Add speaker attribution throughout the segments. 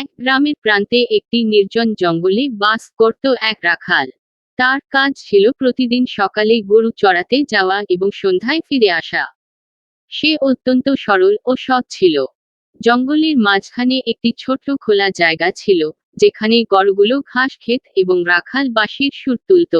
Speaker 1: এক গ্রামের প্রান্তে একটি নির্জন জঙ্গলে বাস করত এক রাখাল। তার কাজ ছিল প্রতিদিন সকালে গরু চড়াতে যাওয়া এবং সন্ধ্যায় ফিরে আসা। সে অত্যন্ত সরল ও সৎ ছিল। জঙ্গলের মাঝখানে একটি ছোট্ট খোলা জায়গা ছিল, যেখানে গরুগুলো ঘাস খেত এবং রাখাল বাঁশির সুর তুলত।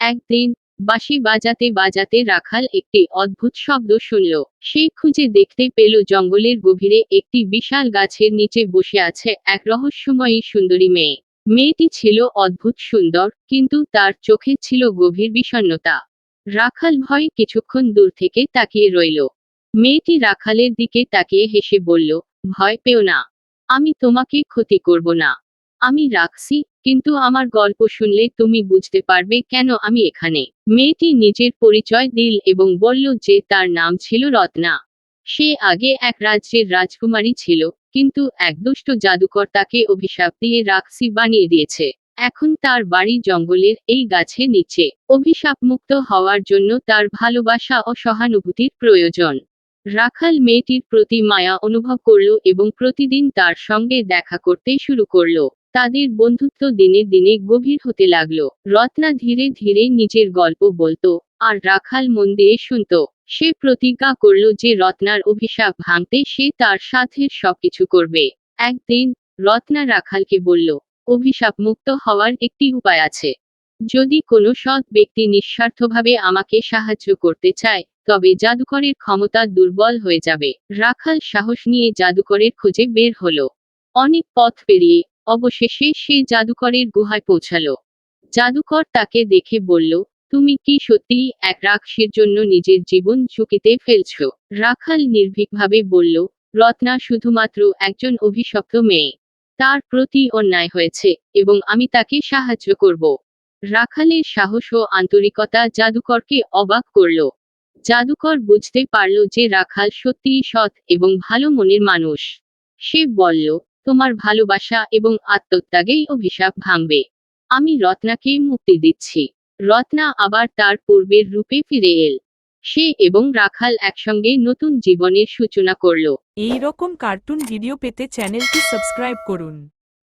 Speaker 1: একদিন বাঁশি বাজাতে বাজাতে রাখাল একটি অদ্ভুত শব্দ শুনল। সে খুঁজে দেখতে পেল জঙ্গলের গভীরে একটি বিশাল গাছের নিচে বসে আছে এক রহস্যময়ী সুন্দরী মেয়ে। মেয়েটি ছিল অদ্ভুত সুন্দর, কিন্তু তার চোখে ছিল গভীর বিষণ্ণতা। রাখাল ভয়ে কিছুক্ষণ দূর থেকে তাকিয়ে রইল। মেয়েটি রাখালের দিকে তাকিয়ে হেসে বলল, ভয় পেও না। আমি তোমাকে ক্ষতি করব না। আমি রাখছি, কিন্তু আমার গল্প শুনলে তুমি বুঝতে পারবে কেন আমি এখানে। মেয়েটি নিজের পরিচয় দিল এবং বলল যে তার নাম ছিল রত্না। সে আগে এক রাজ্যের রাজকুমারী ছিল, কিন্তু এক দুষ্ট জাদুকর তাকে অভিশাপ দিয়ে রাক্ষসী বানিয়ে দিয়েছে। এখন তার বাড়ি জঙ্গলের এই গাছের নিচে। অভিশাপ মুক্ত হওয়ার জন্য তার ভালোবাসা ও সহানুভূতির প্রয়োজন। রাখাল মেয়েটির প্রতি মায়া অনুভব করল এবং প্রতিদিন তার সঙ্গে দেখা করতে শুরু করল। তাদের বন্ধুত্ব দিনে দিনে গভীর হতে লাগল। রত্না ধীরে ধীরে নিজের গল্প বলতো, আর রাখাল মন দিয়ে শুনত। সে প্রতিজ্ঞা করল যে রত্নার অভিশাপ ভাঙতে সে তার সাথে সবকিছু করবে। একদিন রত্না রাখালকে বলল, অভিশাপ মুক্ত হওয়ার একটি উপায় আছে। যদি কোনো সৎ ব্যক্তি নিঃস্বার্থভাবে আমাকে সাহায্য করতে চায়, তবে জাদুকরের ক্ষমতা দুর্বল হয়ে যাবে। রাখাল সাহস নিয়ে জাদুকরের খোঁজে বের হলো। অনেক পথ পেরিয়ে অবশেষে সে জাদুকরের গুহায় পৌঁছালো। জাদুকর তাকে দেখে বলল, তুমি কি সত্যিই এক রাক্ষসীর জন্য নিজের জীবন ঝুঁকিতে ফেলছ? রাখাল নির্ভীকভাবে বলল, রত্না শুধুমাত্র একজন অভিশপ্ত মেয়ে। তার প্রতি অন্যায় হয়েছে এবং আমি তাকে সাহায্য করব রাখালের সাহস ও আন্তরিকতা জাদুকরকে অবাক করল। জাদুকর বুঝতে পারল যে রাখাল সত্যিই সৎ এবং ভালো মনের মানুষ। সে বলল তোমার ভালোবাসা এবং আত্মত্যাগেই অভিশাপ ভাঙবে। আমি রত্নাকে মুক্তি দিচ্ছি। রত্না আবার তার পূর্বের রূপে ফিরে এল। সে এবং রাখাল একসঙ্গে নতুন জীবনের সূচনা করল।
Speaker 2: এই রকম কার্টুন ভিডিও পেতে চ্যানেলটি সাবস্ক্রাইব করুন।